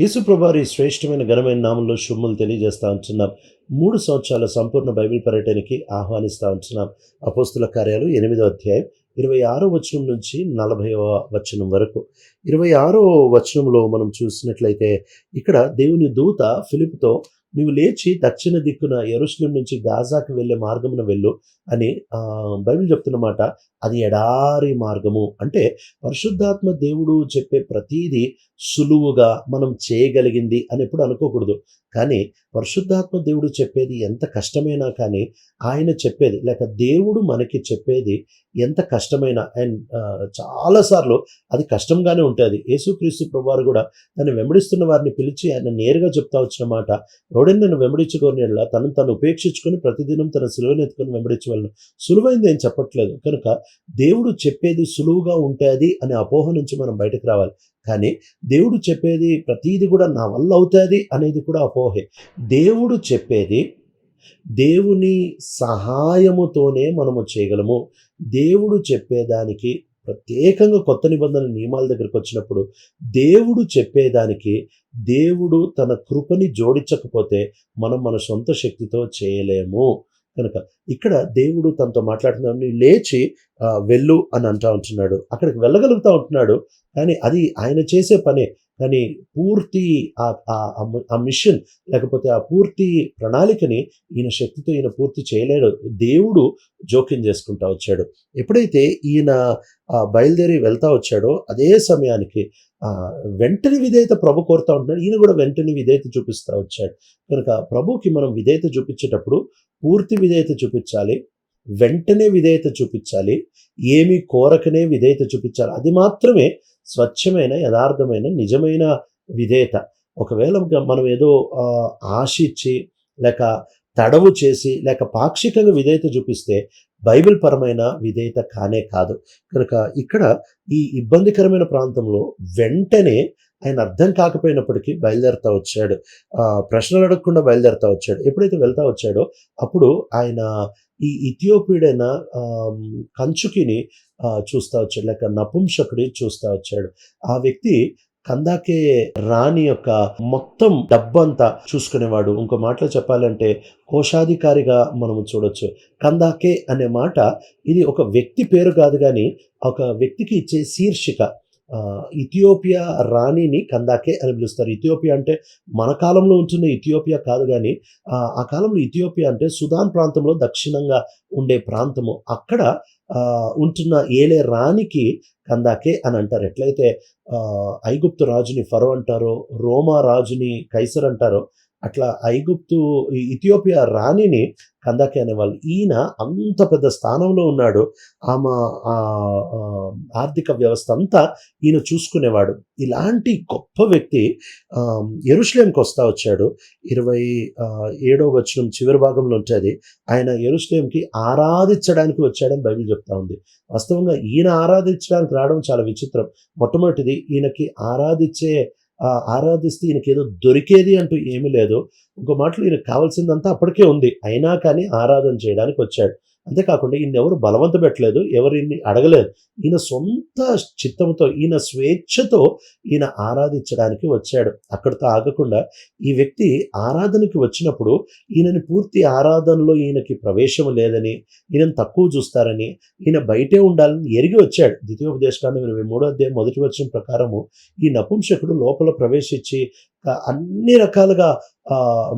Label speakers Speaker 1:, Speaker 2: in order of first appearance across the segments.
Speaker 1: యేసుప్రభారి శ్రేష్టమైన ఘనమైన నామంలో శుభములు తెలియజేస్తా ఉంటున్నాం. మూడు సంవత్సరాల సంపూర్ణ బైబిల్ పర్యటనకి ఆహ్వానిస్తూ ఉంటున్నాం. అపోస్తుల కార్యాలు ఎనిమిదో అధ్యాయం ఇరవై ఆరో వచనం నుంచి నలభైవ వచనం వరకు. ఇరవై ఆరో వచనంలో మనం చూసినట్లయితే ఇక్కడ దేవుని దూత ఫిలిప్తో నీవు లేచి దక్షిణ దిక్కున ఎరుశ్లేం నుంచి గాజాకు వెళ్ళే మార్గమున వెళ్ళు అని బైబిల్ చెప్తున్నమాట అది ఎడారి మార్గము. అంటే పరిశుద్ధాత్మ దేవుడు చెప్పే ప్రతీది సులువుగా మనం చేయగలిగింది అని ఎప్పుడు అనుకోకూడదు. కానీ పరిశుద్ధాత్మ దేవుడు చెప్పేది ఎంత కష్టమైనా కానీ ఆయన చెప్పేది లేక దేవుడు మనకి చెప్పేది ఎంత కష్టమైనా అండ్ చాలాసార్లు అది కష్టంగానే ఉంటుంది. యేసుక్రీస్తు ప్రభువారు కూడా తను వెంబడిస్తున్న వారిని పిలిచి ఆయన నేరుగా చెప్తా వచ్చిన మాట ఎవడైనా నన్ను వెంబడించుకొని తను తను ఉపేక్షించుకొని ప్రతిదినం తన సులువను ఎత్తుకొని వెంబడించవలను. సులువైంది ఏం చెప్పట్లేదు. కనుక దేవుడు చెప్పేది సులువుగా ఉంటుంది అనే అపోహ నుంచి మనం బయటకు రావాలి. కానీ దేవుడు చెప్పేది ప్రతీది కూడా నా వల్ల అవుతుంది అనేది కూడా అపోహే. దేవుడు చెప్పేది దేవుని సహాయముతోనే మనము చేయగలము. దేవుడు చెప్పేదానికి ప్రత్యేకంగా కొత్త నిబంధన నియమాల దగ్గరికి వచ్చినప్పుడు దేవుడు చెప్పేదానికి దేవుడు తన కృపని జోడించకపోతే మనం మన సొంత శక్తితో చేయలేము. కనుక ఇక్కడ దేవుడు తనతో మాట్లాడుతున్నాడు లేచి వెళ్ళు అని అంటా ఉంటున్నాడు. అక్కడికి వెళ్ళగలుగుతా ఉంటున్నాడు. కానీ అది ఆయన చేసే పనే. కానీ పూర్తి ఆ ఆ- మిషన్ లేకపోతే ఆ పూర్తి ప్రణాళికని ఈయన శక్తితో ఈయన పూర్తి చేయలేడు. దేవుడు జోక్యం చేసుకుంటా వచ్చాడు. ఎప్పుడైతే ఈయన బయలుదేరి వెళ్తా వచ్చాడో అదే సమయానికి వెంటనే విధేయత ప్రభు కోరుతా ఉంటున్నాడు. ఈయన కూడా వెంటనే విధేయత చూపిస్తూ వచ్చాడు. కనుక ప్రభుకి మనం విధేయత చూపించేటప్పుడు పూర్తి విధేయత చూపించాలి. వెంటనే విధేయత చూపించాలి. ఏమి కోరకనే విధేయత చూపించాలి. అది మాత్రమే స్వచ్ఛమైన యథార్థమైన నిజమైన విధేయత. ఒకవేళ మనం ఏదో ఆశించి లేక తడవు చేసి లేక పాక్షికంగా విధేయత చూపిస్తే బైబిల్ పరమైన విధేయత కానే కాదు. కనుక ఇక్కడ ఈ ఇబ్బందికరమైన ప్రాంతంలో వెంటనే ఆయన అర్థం కాకపోయినప్పటికీ బయలుదేరుతా వచ్చాడు. ప్రశ్నలు అడగకుండా బయలుదేరుతా వచ్చాడు. ఎప్పుడైతే వెళ్తా వచ్చాడో అప్పుడు ఆయన ఈ ఇథియోపియుడైన కంచుకిని చూస్తూ చూస్తా వచ్చాడు. లేక నపుంసకుడి చూస్తా వచ్చాడు. ఆ వ్యక్తి కందాకే రాణి యొక్క మొత్తం డబ్బంతా చూసుకునేవాడు. ఇంకో మాటలో చెప్పాలంటే కోశాధికారిగా మనము చూడొచ్చు. కందాకే అనే మాట ఇది ఒక వ్యక్తి పేరు కాదు కానీ ఒక వ్యక్తికి ఇచ్చే శీర్షిక. ఇథియోపియా రాణిని కందాకే అని పిలుస్తారు. ఇథియోపియా అంటే మన కాలంలో ఉంటున్న ఇథియోపియా కాదు కానీ ఆ, కాలంలో ఇథియోపియా అంటే సుదాన్ ప్రాంతంలో దక్షిణంగా ఉండే ప్రాంతము. అక్కడ ఆ, ఉంటున్న ఏలే రాణికి కందాకే అని అంటారు. ఎట్లయితే ఐగుప్తు రాజుని ఫరో అంటారో రోమా రాజుని కైసర్ అంటారో అట్లా ఐగుప్తు ఇథియోపియా రాణిని కందాకి అనేవాళ్ళు ఈయన అంత పెద్ద స్థానంలో ఉన్నాడు. ఆమె ఆ, ఆర్థిక వ్యవస్థ అంతా ఈయన చూసుకునేవాడు. ఇలాంటి గొప్ప వ్యక్తి ఎరుస్లేంకి వస్తా వచ్చాడు. ఇరవై ఏడో వచనం చివరి భాగంలో ఉంటుంది ఆయన ఎరుస్లేంకి ఆరాధించడానికి వచ్చాడని బైబిల్ చెప్తా ఉంది. వాస్తవంగా ఈయన ఆరాధించడానికి రావడం చాలా విచిత్రం. మొట్టమొదటిది ఈయనకి ఆరాధించే ఆరాధిస్తే ఈయనకి ఏదో దొరికేది అంటూ ఏమీ లేదు. ఇంకో మాటలు ఈయనకు కావాల్సిందంతా అప్పటికే ఉంది. అయినా కానీ ఆరాధన చేయడానికి వచ్చాడు. అంతేకాకుండా ఈయన ఎవరు బలవంత పెట్టలేదు ఎవరిని అడగలేదు. ఈయన సొంత చిత్తంతో ఈయన స్వేచ్ఛతో ఈయన ఆరాధించడానికి వచ్చాడు. అక్కడితో ఆగకుండా ఈ వ్యక్తి ఆరాధనకి వచ్చినప్పుడు ఈయనని పూర్తి ఆరాధనలో ఈయనకి ప్రవేశం లేదని ఈయనను తక్కువ చూస్తారని ఈయన బయటే ఉండాలని ఎరిగి వచ్చాడు. ద్వితీయోపదేశకాండం ఇరవై మూడో అధ్యాయం మొదటి వచ్చిన ప్రకారము ఈ నపుంసకుడు లోపల ప్రవేశించి అన్ని రకాలుగా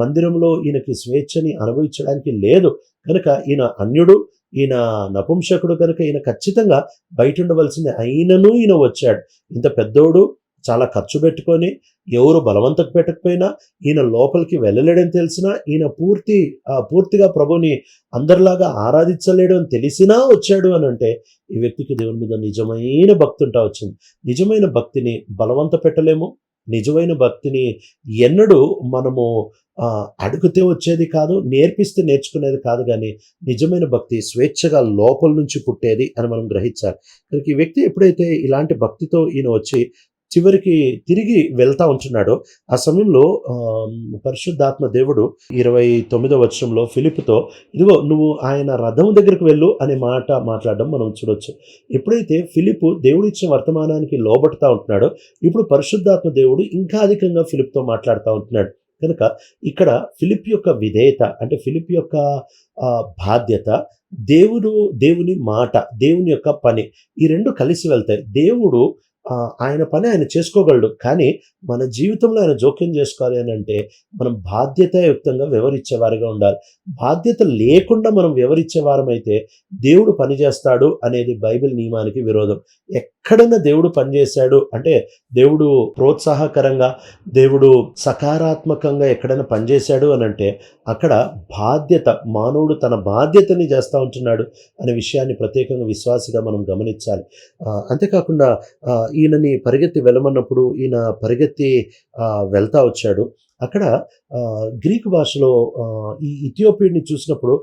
Speaker 1: మందిరంలో ఈయనకి స్వేచ్ఛని అనుభవించడానికి లేదు. కనుక ఈయన అన్యుడు ఈయన నపుంసకుడు కనుక ఈయన ఖచ్చితంగా బయట ఉండవలసింది అయినను ఈయన వచ్చాడు. ఇంత పెద్దోడు చాలా ఖర్చు పెట్టుకొని ఎవరు బలవంతకు పెట్టకపోయినా ఈయన లోపలికి వెళ్ళలేడని తెలిసినా ఈయన పూర్తి పూర్తిగా ప్రభుని అందరిలాగా ఆరాధించలేడు అని తెలిసినా వచ్చాడు అని అంటే ఈ వ్యక్తికి దేవుని మీద నిజమైన భక్తి ఉంటా వచ్చింది. నిజమైన భక్తిని బలవంత పెట్టలేము. నిజమైన భక్తిని ఎన్నడూ మనము అడుగుతే అడిగితే వచ్చేది కాదు నేర్పిస్తే నేర్చుకునేది కాదు కానీ నిజమైన భక్తి స్వేచ్ఛగా లోపల నుంచి పుట్టేది అని మనం గ్రహించాలి. కనుక ఈ వ్యక్తి ఎప్పుడైతే ఇలాంటి భక్తితో ఈయన వచ్చి చివరికి తిరిగి వెళ్తా ఉంటున్నాడు. ఆ సమయంలో పరిశుద్ధాత్మ దేవుడు ఇరవై తొమ్మిదో వచనంలో ఫిలిప్తో ఇదిగో నువ్వు ఆయన రథం దగ్గరికి వెళ్ళు అనే మాట మాట్లాడడం మనం చూడొచ్చు. ఎప్పుడైతే ఫిలిప్ దేవుడు ఇచ్చిన వర్తమానానికి లోబడుతూ ఉంటున్నాడో ఇప్పుడు పరిశుద్ధాత్మ దేవుడు ఇంకా అధికంగా ఫిలిప్తో మాట్లాడుతూ ఉంటున్నాడు. కనుక ఇక్కడ ఫిలిప్ యొక్క విధేయత అంటే ఫిలిప్ యొక్క బాధ్యత దేవుడు దేవుని మాట దేవుని యొక్క పని ఈ రెండు కలిసి వెళ్తాయి. దేవుడు ఆయన పని ఆయన చేసుకోగలడు. కానీ మన జీవితంలో ఆయన జోక్యం చేసుకోవాలి అని అంటే మనం బాధ్యతాయుక్తంగా వివరించేవారిగా ఉండాలి. బాధ్యత లేకుండా మనం వివరించేవారమైతే దేవుడు పని చేస్తాడు అనేది బైబిల్ నియమానికి విరోధం. ఎక్కడైనా దేవుడు పనిచేశాడు అంటే దేవుడు ప్రోత్సాహకరంగా దేవుడు సకారాత్మకంగా ఎక్కడైనా పనిచేశాడు అని అంటే అక్కడ బాధ్యత మానవుడు తన బాధ్యతని చేస్తూ ఉంటున్నాడు అనే విషయాన్ని ప్రత్యేకంగా విశ్వాసిగా మనం గమనించాలి. అంతేకాకుండా ఈయనని పరిగెత్తి వెళ్ళమన్నప్పుడు ఈయన పరిగెత్తి ఆ, వెళ్తా వచ్చాడు. అక్కడ ఆ, గ్రీక్ భాషలో ఆ, ఈ ఇథియోపియన్ని చూసినప్పుడు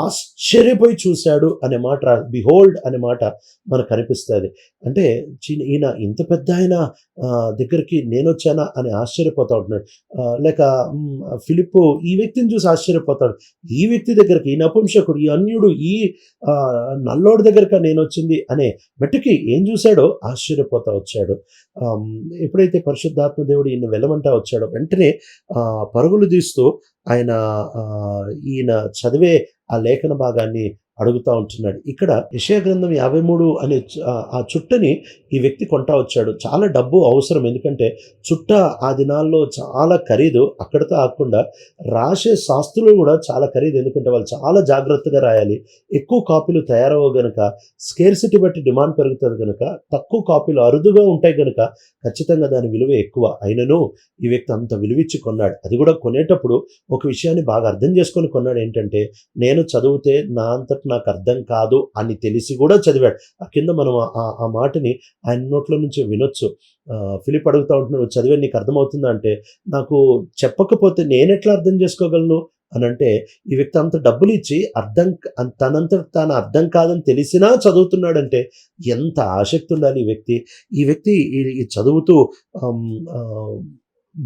Speaker 1: ఆశ్చర్యపోయి చూశాడు అనే మాట బిహోల్డ్ అనే మాట మనకు కనిపిస్తుంది అంటే ఈయన ఇంత పెద్ద ఆయన దగ్గరికి నేను వచ్చానా అని ఆశ్చర్యపోతా ఉంటున్నాడు. లేక ఫిలిప్ ఫిలిప్పు ఈ వ్యక్తిని చూసి ఆశ్చర్యపోతాడు. ఈ వ్యక్తి దగ్గరికి ఈ నపుంసకుడు ఈ అన్యుడు ఈ నల్లోడి దగ్గరక నేను వచ్చింది అనే మట్టుకి ఏం చూశాడో ఆశ్చర్యపోతా వచ్చాడు. ఎప్పుడైతే పరిశుద్ధాత్మ దేవుడు ఈయన వెళ్ళమంటా వచ్చాడో వెంటనే పరుగులు తీస్తూ ఆయన ఈయన చదివే ఆ లేఖన భాగాన్ని అడుగుతా ఉంటున్నాడు. ఇక్కడ యెషయా గ్రంథం యాభై మూడు అనే ఆ- చుట్టని ఈ వ్యక్తి కొంటా వచ్చాడు. చాలా డబ్బు అవసరం. ఎందుకంటే చుట్ట ఆ దినాల్లో చాలా ఖరీదు. అక్కడితో ఆకుండా రాసే శాస్త్రులు కూడా చాలా ఖరీదు. ఎందుకంటే వాళ్ళు చాలా జాగ్రత్తగా రాయాలి. ఎక్కువ కాపీలు తయారవు గనుక స్కేర్సిటీ బట్టి డిమాండ్ పెరుగుతుంది కనుక తక్కువ కాపీలు అరుదుగా ఉంటాయి కనుక ఖచ్చితంగా దాని విలువ ఎక్కువ. అయినను ఈ వ్యక్తి అంత విలువిచ్చి కొన్నాడు. అది కూడా కొనేటప్పుడు ఒక విషయాన్ని బాగా అర్థం చేసుకొని కొన్నాడు. ఏంటంటే నేను చదివితే నా అంత అంతట నాకు అర్థం కాదు అని తెలిసి కూడా చదివాడు. ఆ కింద మనం ఆ- ఆ మాటని ఆయన నోట్లో నుంచి వినొచ్చు. ఆ, ఫిలిప్ అడుగుతా ఉంటున్నాడు చదివే నీకు అర్థమవుతుందా? అంటే నాకు చెప్పకపోతే నేను ఎట్లా అర్థం చేసుకోగలను? అని అంటే ఈ వ్యక్తి అంత డబ్బులు ఇచ్చి అర్థం తనంత తాను అర్థం కాదని తెలిసినా చదువుతున్నాడంటే ఎంత ఆసక్తి ఉండాలి ఈ వ్యక్తి. ఈ వ్యక్తి ఈ- చదువుతూ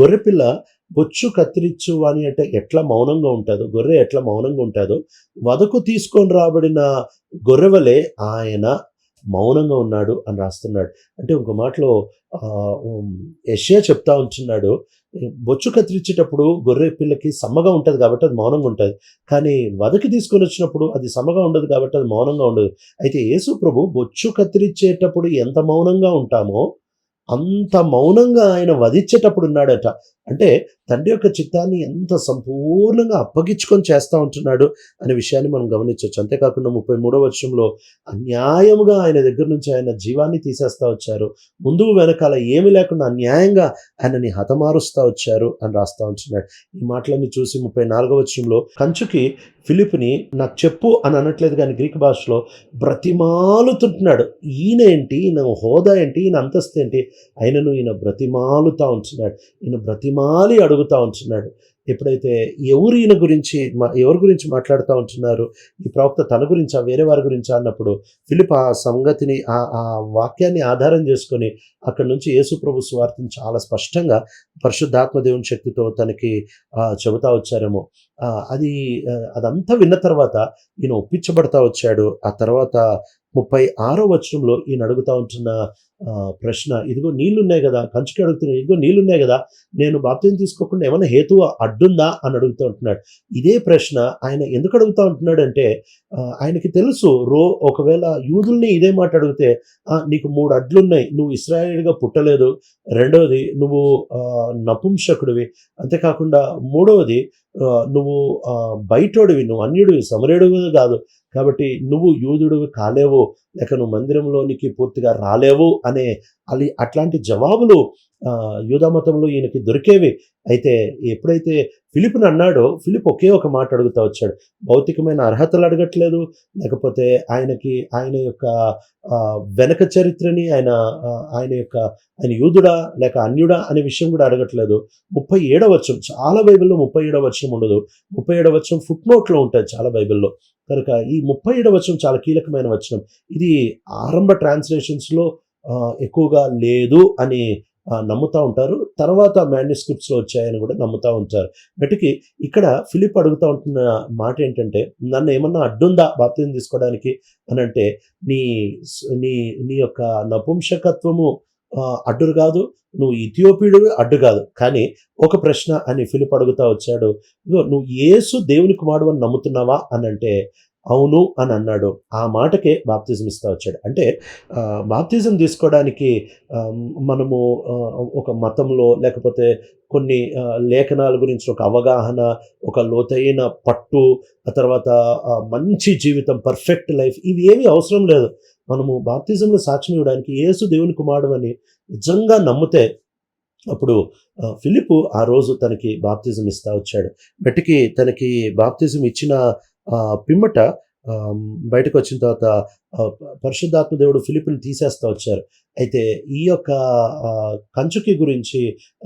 Speaker 1: గొర్రెపిల్ల బొచ్చు కత్తిరించు అని అంటే ఎట్లా మౌనంగా ఉంటుందో గొర్రె ఎట్లా మౌనంగా ఉంటుందో వదకు తీసుకొని రాబడిన గొర్రెవలే ఆయన మౌనంగా ఉన్నాడు అని రాస్తున్నాడు. అంటే ఇంకో మాటలో ఆ, చెప్తా ఉంటున్నాడు బొచ్చు కత్తిరించేటప్పుడు గొర్రె పిల్లకి సమ్మగా ఉంటుంది కాబట్టి అది మౌనంగా ఉంటుంది. కానీ వదకి తీసుకొని వచ్చినప్పుడు అది సమ్మగా ఉండదు కాబట్టి అది మౌనంగా ఉండదు. అయితే యేసు ప్రభు బొచ్చు కత్తిరించేటప్పుడు ఎంత మౌనంగా ఉంటామో అంత మౌనంగా ఆయన వధించేటప్పుడు ఉన్నాడట. అంటే తండ్రి యొక్క చిత్తాన్ని ఎంత సంపూర్ణంగా అప్పగించుకొని చేస్తూ ఉంటున్నాడు అనే విషయాన్ని మనం గమనించవచ్చు. అంతేకాకుండా ముప్పై మూడో వర్షంలో అన్యాయముగా ఆయన దగ్గర నుంచి ఆయన జీవాన్ని తీసేస్తా వచ్చారు. ముందు వెనకాల ఏమి లేకుండా అన్యాయంగా ఆయనని హతమారుస్తా వచ్చారు అని రాస్తా ఉంటున్నాడు. ఈ మాటలన్నీ చూసి ముప్పై నాలుగో వర్షంలో కంచుకి ఫిలిప్ని నాకు చెప్పు అని అనట్లేదు కానీ గ్రీక్ భాషలో బ్రతిమాలుతుంటున్నాడు. ఈయన ఏంటి? ఈయన హోదా ఏంటి? ఈయన అంతస్తు ఏంటి? ఆయనను ఈయన బ్రతిమాలుతా ఉంటున్నాడు. ఈయన బ్రతి బ్రతిమాలి అడుగుతా ఉంటున్నాడు. ఎప్పుడైతే ఎవరు ఈయన గురించి మా ఎవరి గురించి మాట్లాడుతూ ఉంటున్నారు ఈ ప్రవక్త తన గురించా వేరే వారి గురించా అన్నప్పుడు ఫిలిప్ ఆ సంగతిని ఆ ఆ వాక్యాన్ని ఆధారం చేసుకొని అక్కడి నుంచి యేసుప్రభు ప్రభు చాలా స్పష్టంగా పరిశుద్ధాత్మ దేవుని శక్తితో తనకి చెబుతా వచ్చారేమో. అది అదంతా విన్న తర్వాత ఈయన ఒప్పించబడతా వచ్చాడు. ఆ తర్వాత ముప్పై ఆరో వచనంలో ఈయన అడుగుతా ఉంటున్న ఆ, ప్రశ్న ఇదిగో నీళ్ళున్నాయి కదా కంచుకి అడుగుతున్నాయి ఇదిగో నీళ్ళున్నాయి కదా నేను బాప్తిజం తీసుకోకుండా ఏమైనా హేతువు అడ్డుందా అని అడుగుతూ ఉంటున్నాడు. ఇదే ప్రశ్న ఆయన ఎందుకు అడుగుతూ ఉంటున్నాడు అంటే ఆయనకి తెలుసు రో ఒకవేళ యూదుల్ని ఇదే మాట అడిగితే నీకు మూడు అడ్లున్నాయి నువ్వు ఇస్రాయేల్గా పుట్టలేదు రెండవది నువ్వు ఆ, నపుంసకుడివి అంతేకాకుండా మూడవది నువ్వు బయటోడివి నువ్వు అన్యుడివి సమరేడువి కాదు కాబట్టి నువ్వు యూదుడు కాలేవు లేక నువ్వు మందిరంలోనికి పూర్తిగా రాలేవు అనే అది అట్లాంటి జవాబులు యూధామతంలో యూదా మతంలో ఈయనకి దొరికేవి. అయితే ఎప్పుడైతే ఫిలిప్ని అన్నాడో ఫిలిప్ ఒకే ఒక మాట అడుగుతా వచ్చాడు. భౌతికమైన అర్హతలు అడగట్లేదు లేకపోతే ఆయనకి ఆయన యొక్క వెనక చరిత్రని ఆయన ఆయన యొక్క ఆయన యూదుడా లేక అన్యుడా అనే విషయం కూడా అడగట్లేదు. ముప్పై ఏడవ వచ్చం చాలా బైబిల్లో ముప్పై ఏడవ వచ్చం ఉండదు. ముప్పై ఏడవ వచ్చం ఫుట్ నోట్లో ఉంటుంది చాలా బైబిల్లో. కనుక ఈ ముప్పై ఏడవ వచ్చం చాలా కీలకమైన వచనం. ఇది ఆరంభ ట్రాన్స్లేషన్స్లో ఎక్కువగా లేదు అని నమ్ముతూ నమ్ముతా ఉంటారు. తర్వాత మాన్యుస్క్రిప్ట్స్లో వచ్చాయని కూడా నమ్ముతూ ఉంటారు. బట్టికి ఇక్కడ ఫిలిప్ అడుగుతా ఉంటున్న మాట ఏంటంటే నన్ను ఏమన్నా అడ్డుందా బాప్తిజం తీసుకోవడానికి? అని అంటే నీ నీ నీ యొక్క నపుంసకత్వము అడ్డురు అడ్డు కాదు నువ్వు ఇథియోపియుడు అడ్డు కాదు. కానీ ఒక ప్రశ్న అని ఫిలిప్ అడుగుతా వచ్చాడు. నువ్వు ఏసు దేవుని కుమారుడు అని నమ్ముతున్నావా? అని అంటే అవును అని అన్నాడు. ఆ మాటకే బాప్తిజం ఇస్తా వచ్చాడు. అంటే బాప్తిజం తీసుకోవడానికి మనము ఒక మతంలో లేకపోతే కొన్ని లేఖనాల గురించి ఒక అవగాహన ఒక లోతైన పట్టు ఆ తర్వాత మంచి జీవితం పర్ఫెక్ట్ లైఫ్ ఇవి ఏమీ అవసరం లేదు. మనము బాప్తిజంలో సాక్ష్యం ఇవ్వడానికి యేసు దేవుని కుమారుడు అని నిజంగా నమ్మితే అప్పుడు ఫిలిప్ ఫిలిపు ఆ రోజు తనకి బాప్తిజం ఇస్తా వచ్చాడు. బట్టికి తనకి బాప్తిజం ఇచ్చిన పిమ్మట ఆ, బయటకు వచ్చిన తర్వాత పరిశుద్ధాత్మ దేవుడు ఫిలిపిని తీసేస్తా వచ్చారు. అయితే ఈ యొక్క కంచుకి గురించి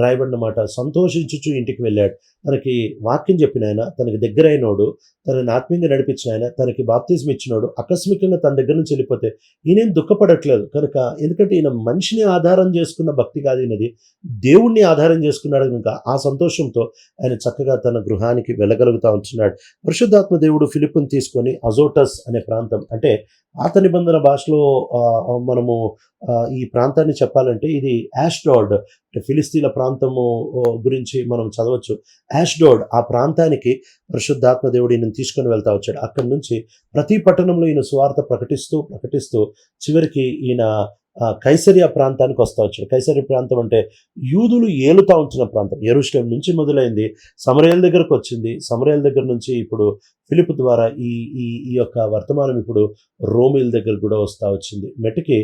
Speaker 1: రాయబడిన మాట సంతోషించుచు ఇంటికి వెళ్ళాడు. తనకి వాక్యం చెప్పిన ఆయన తనకి దగ్గరైనోడు తనని ఆత్మీయంగా నడిపించిన ఆయన తనకి బాప్తిజం ఇచ్చినోడు ఆకస్మికంగా తన దగ్గర నుంచి వెళ్ళిపోతే ఈయనేం దుఃఖపడట్లేదు. కనుక ఎందుకంటే ఈయన మనిషిని ఆధారం చేసుకున్న భక్తి కాదు ఈయనది. దేవుణ్ణి ఆధారం చేసుకున్నాడు కనుక ఆ సంతోషంతో ఆయన చక్కగా తన గృహానికి వెళ్ళగలుగుతా ఉంటున్నాడు. పరిశుద్ధాత్మ దేవుడు ఫిలిప్ను తీసుకొని అజోటస్ అనే ప్రాంతం అంటే పాత నిబంధన భాషలో మనము ఈ ప్రాంతాన్ని చెప్పాలంటే ఇది యాష్డోడ్ అంటే ఫిలిస్తీన్ల ప్రాంతము గురించి మనం చదవచ్చు. యాష్డోడ్ ఆ ప్రాంతానికి పరిశుద్ధాత్మ దేవుడు ఈయన తీసుకొని వెళ్తా వచ్చాడు. అక్కడి నుంచి ప్రతి పట్టణంలో ఈయన సువార్త ప్రకటిస్తూ ప్రకటిస్తూ చివరికి ఈయన కైసరియా ప్రాంతానికి వస్తా వచ్చాడు. కైసరి ప్రాంతం అంటే యూదులు ఏలుతా ఉంచిన ప్రాంతం. ఎరుషలేం నుంచి మొదలైంది సమరయాల దగ్గరకు వచ్చింది. సమరయాల దగ్గర నుంచి ఇప్పుడు ఫిలిప్ ద్వారా ఈ ఈ ఈ యొక్క వర్తమానం ఇప్పుడు రోమిల్ దగ్గర కూడా వస్తూ వచ్చింది. మెట్టుకి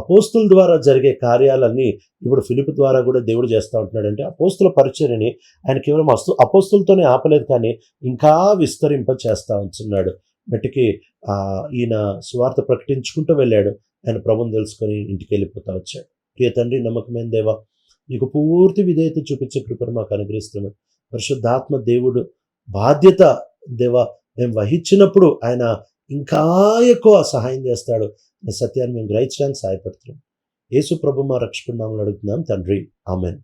Speaker 1: అపోస్తుల ద్వారా జరిగే కార్యాలన్నీ ఇప్పుడు ఫిలిప్ ద్వారా కూడా దేవుడు చేస్తూ ఉంటున్నాడు అంటే అపోస్తుల పరిచర్యని ఆయన కేవలం అస్తు అపోస్తులతోనే ఆపలేదు కానీ ఇంకా విస్తరింప చేస్తూ ఉంటున్నాడు. మెట్టుకి ఈయన సువార్త ప్రకటించుకుంటూ వెళ్ళాడు. ఆయన ప్రభుని తెలుసుకొని ఇంటికి వెళ్ళిపోతా వచ్చాడు. ప్రియ తండ్రి నమ్మకమైన దేవా నీకు పూర్తి విధేయత చూపించే కృపను మాకు అనుగ్రహిస్తున్నాడు పరిశుద్ధాత్మ దేవుడు బాధ్యత దేవా మేము వహించినప్పుడు ఆయన ఇంకా ఎక్కువ సహాయం చేస్తాడు. సత్యాన్ని మేము గ్రహించడానికి సహాయపడుతున్నాం. యేసు ప్రభు మా రక్షకుడు అడుగుతున్నాం. తండ్రి ఆమెన్.